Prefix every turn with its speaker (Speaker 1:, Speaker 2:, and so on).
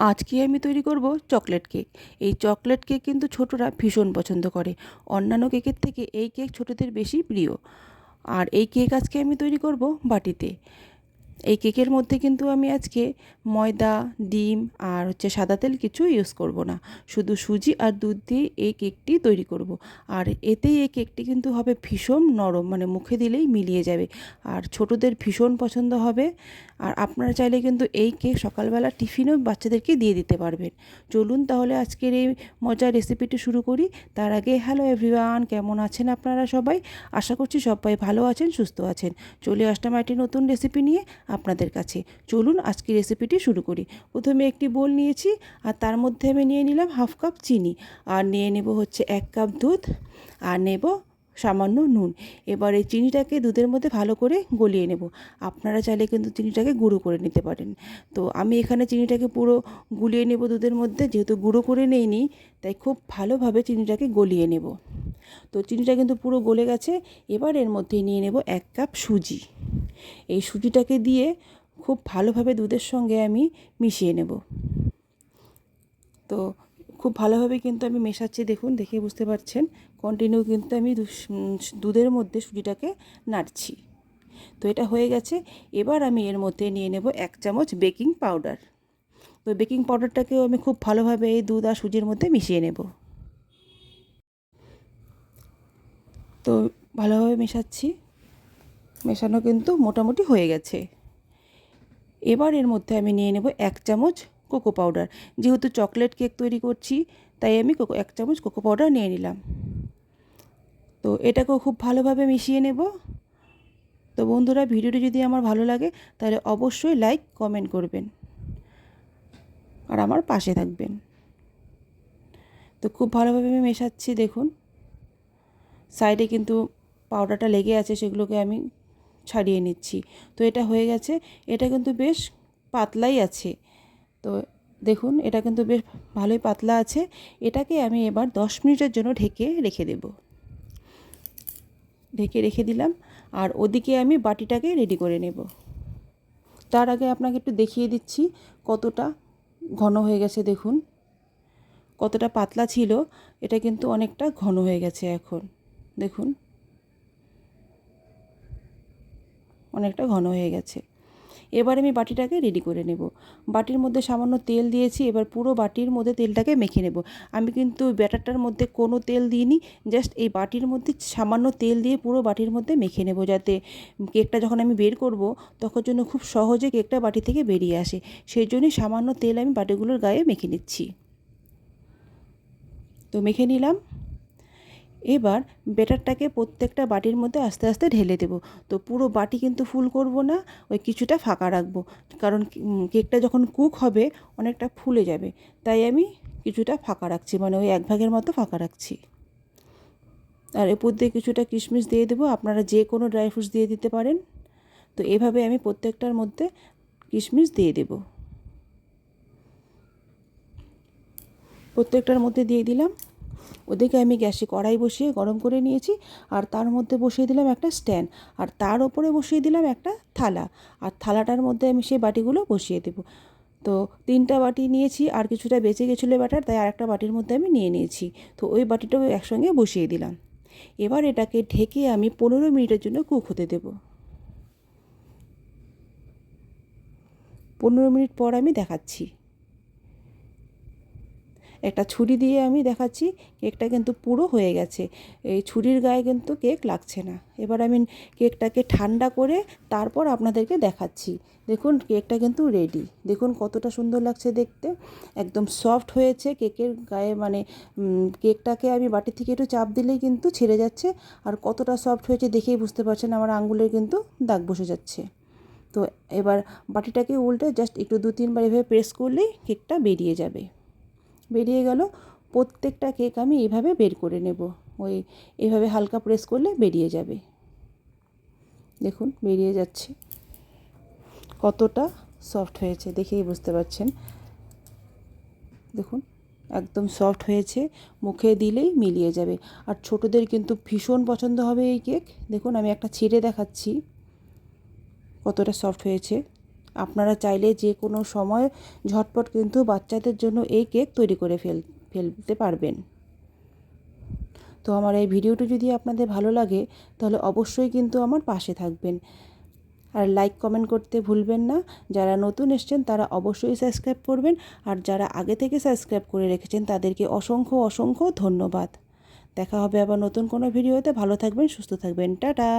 Speaker 1: আজকে আমি তৈরি করব? Chocolate cake. এই চকলেট কেক কিন্তু ছোটরা ভীষণ পছন্দ করে। অন্যান্য কেকের থেকে এই কেক ছোটদের বেশি প্রিয়। আর এই কেক আজকে আমি তৈরি করব বাটিতে। এই কেকের মধ্যে কিন্তু আমি আজকে ময়দা, ডিম আর হচ্ছে সাদা তেল কিছু ইউজ করব না। শুধু সুজি আর দুধ দিয়ে এই কেকটি তৈরি করব। আর এতেই এই কেকটি কিন্তু হবে ভীষণ নরম মানে মুখে দিলেই মিলিয়ে যাবে। আর ছোটদের ভীষণ পছন্দ হবে। আর আপনারা চাইলে কিন্তু এই কেক সকালবেলা টিফিনও বাচ্চাদেরকে দিয়ে দিতে পারবেন। চলুন তাহলে আজকের এই মজার রেসিপিটি শুরু করি। তার আগে হ্যালো এভরিওয়ান কেমন আছেন আপনারা সবাই? আশা করছি সবাই ভালো আছেন, সুস্থ আছেন। চলে আসলাম একটি নতুন রেসিপি নিয়ে। আপনাদের কাছে। চলুন আজকে রেসিপিটি শুরু করি। প্রথমে একটি বোল নিয়েছি, আর তার মধ্যে আমি নিয়ে নিলাম হাফ কাপ চিনি। আর নিয়ে নেব হচ্ছে এক কাপ দুধ, আর নেব সামান্য নুন। এবার এই চিনিটাকে দুধের মধ্যে ভালো করে গলিয়ে নেব। আপনারা চাইলে কিন্তু চিনিটাকে গুঁড়ো করে নিতে পারেন। তো আমি এখানে চিনিটাকে পুরো গুলিয়ে নেব দুধের মধ্যে, যেহেতু গুঁড়ো করে নেইনি, তাই খুব ভালোভাবে চিনিটাকে গলিয়ে নেব। তো চিনিটা কিন্তু পুরো গলে গেছে। এবার এর মধ্যে নিয়ে নেব এক কাপ সুজি। এই সুজিটাকে দিয়ে খুব ভালোভাবে দুধের সঙ্গে আমি মিশিয়ে নেব। তো খুব ভালোভাবে কিন্তু আমি মেশাচ্ছি, দেখুন, দেখে বুঝতে পারছেন কন্টিনিউ কিন্তু আমি দুধের মধ্যে সুজিটাকে নাড়ছি। তো এটা হয়ে গেছে, এবার আমি এর মধ্যে নিয়ে নেব এক চামচ বেকিং পাউডার। তো বেকিং পাউডারটাকেও আমি খুব ভালোভাবে এই দুধ আর সুজির মধ্যে মিশিয়ে নেব। তো ভালোভাবে মেশাচ্ছি। মেশানো কিন্তু মোটামুটি হয়ে গেছে। এবার এর মধ্যে আমি নিয়ে নেব এক চামচ কোকো পাউডার। যেহেতু চকলেট কেক তৈরি করছি, তাই আমি কোকো, এক চামচ কোকো পাউডার নিয়ে নিলাম। তো এটাকেও খুব ভালোভাবে মিশিয়ে নেব। তো বন্ধুরা, ভিডিওটি যদি আমার ভালো লাগে, তাহলে অবশ্যই লাইক, কমেন্ট করবেন। আর আমার পাশে থাকবেন। তো খুব ভালোভাবে আমি মেশাচ্ছি, দেখুন। সাইডে কিন্তু পাউডারটা লেগে আছে, সেগুলোকে আমি ছাড়িয়ে নিচ্ছি। তো এটা হয়ে গেছে। এটা কিন্তু বেশ পাতলাই আছে। তো দেখুন, এটা কিন্তু বেশ ভালোই পাতলা আছে। এটাকে আমি এবার দশ মিনিটের জন্য ঢেকে রেখে দেব। ঢেকে রেখে দিলাম। আর ওদিকে আমি বাটিটাকে রেডি করে নেব। তার আগে আপনাকে একটু দেখিয়ে দিচ্ছি কতটা ঘন হয়ে গেছে, দেখুন। কতটা পাতলা ছিল। এটা কিন্তু অনেকটা ঘন হয়ে গেছে এখন। দেখুন। অনেকটা ঘন হয়ে গেছে। এবার আমি বাটিটাকে রেডি করে নেব। বাটির মধ্যে সামান্য তেল দিয়েছি, এবার পুরো বাটির মধ্যে তেলটাকে মেখে নেব। আমি কিন্তু ব্যাটারটার মধ্যে কোনো তেল দিইনি জাস্ট এই বাটির মধ্যে সামান্য তেল দিয়ে পুরো বাটির মধ্যে মেখে নেব যাতে কেকটা যখন আমি বের করব, তখন জন্য খুব সহজে কেকটা বাটি থেকে বেরিয়ে আসে। সেই জন্যই সামান্য তেল আমি বাটিগুলোর গায়ে মেখে নিচ্ছি। তো মেখে নিলাম। এবার বেটারটাকে প্রত্যেকটা বাটির মধ্যে আস্তে আস্তে ঢেলে দেবো। তো পুরো বাটি কিন্তু ফুল করব না, ওই কিছুটা ফাঁকা রাখব। কারণ কেকটা যখন কুক হবে, অনেকটা ফুলে যাবে। তাই আমি কিছুটা ফাঁকা রাখছি মানে ওই এক ভাগের মতো ফাঁকা রাখছি। আর এরপর দিয়ে কিছুটা কিশমিশ দিয়ে দেবো। আপনারা যে কোনো ড্রাই ফ্রুটস দিয়ে দিতে পারেন। তো এভাবে আমি প্রত্যেকটার মধ্যে কিশমিশ দিয়ে দেব। প্রত্যেকটার মধ্যে দিয়ে দিলাম। ওদিকে আমি গ্যাসে কড়াই বসিয়ে গরম করে নিয়েছি আর তার মধ্যে বসিয়ে দিলাম একটা স্ট্যান্ড আর তার ওপরে বসিয়ে দিলাম একটা থালা আর থালাটার মধ্যে আমি সেই বাটিগুলো বসিয়ে দেব। তো তিনটা বাটি নিয়েছি আর কিছুটা বেঁচে গেছিল ব্যাটার, তাই আর একটা বাটির মধ্যে আমি নিয়ে নিয়েছি। তো ওই বাটিটাও একসঙ্গে বসিয়ে দিলাম। এবার এটাকে ঢেকে আমি পনেরো মিনিটের জন্য কুক হতে দেব। পনেরো মিনিট পর আমি দেখাচ্ছি। একটা ছুরি দিয়ে আমি দেখাচ্ছি, কেকটা কিন্তু পুরো হয়ে গেছে। এই ছুরির গায়ে কিন্তু কেক লাগছে না। এবার আমি কেকটাকে ঠান্ডা করে তারপর আপনাদেরকে দেখাচ্ছি। দেখুন, কেকটা কিন্তু রেডি দেখুন, কতটা সুন্দর লাগছে দেখতে। একদম সফট হয়েছে, কেকের গায়ে মানে কেকটাকে আমি বাটি থেকে একটু চাপ দিলেই কিন্তু ছেড়ে যাচ্ছে। আর কতটা সফট হয়েছে দেখেই বুঝতে পারছেন, আমার আঙ্গুলের কিন্তু দাগ বসে যাচ্ছে। তো এবার বাটিটাকে উল্টে জাস্ট একটু দু তিনবার এভাবে প্রেস করলেই কেকটা বেরিয়ে যাবে। বেরিয়ে গেল। প্রত্যেকটা কেক আমি এভাবে বের করে নেব। ওই এভাবে হালকা প্রেস করলে বেরিয়ে যাবে। দেখুন, বেরিয়ে যাচ্ছে। কতটা সফট হয়েছে, দেখেই বুঝতে পারছেন। দেখুন, একদম সফট হয়েছে। মুখে দিলেই মিলিয়ে যাবে। আর ছোটদের কিন্তু ভীষণ পছন্দ হবে এই কেক দেখুন, আমি একটা ছিঁড়ে দেখাচ্ছি। কতটা সফট হয়েছে। আপনারা চাইলে যে কোনো সময় ঝটপট কিন্তু বাচ্চাদের জন্য এই কেক তৈরি করে ফেল, ফেলতে পারবেন। তো আমার এই ভিডিওটি যদি আপনাদের ভালো লাগে, তাহলে অবশ্যই কিন্তু আমার পাশে থাকবেন। আর লাইক, কমেন্ট করতে ভুলবেন না। যারা নতুন এসছেন, তারা অবশ্যই সাবস্ক্রাইব করবেন। আর যারা আগে থেকে সাবস্ক্রাইব করে রেখেছেন, তাদেরকে অসংখ্য অসংখ্য ধন্যবাদ। দেখা হবে আবার নতুন কোনো ভিডিওতে। ভালো থাকবেন, সুস্থ থাকবেন। টাটা!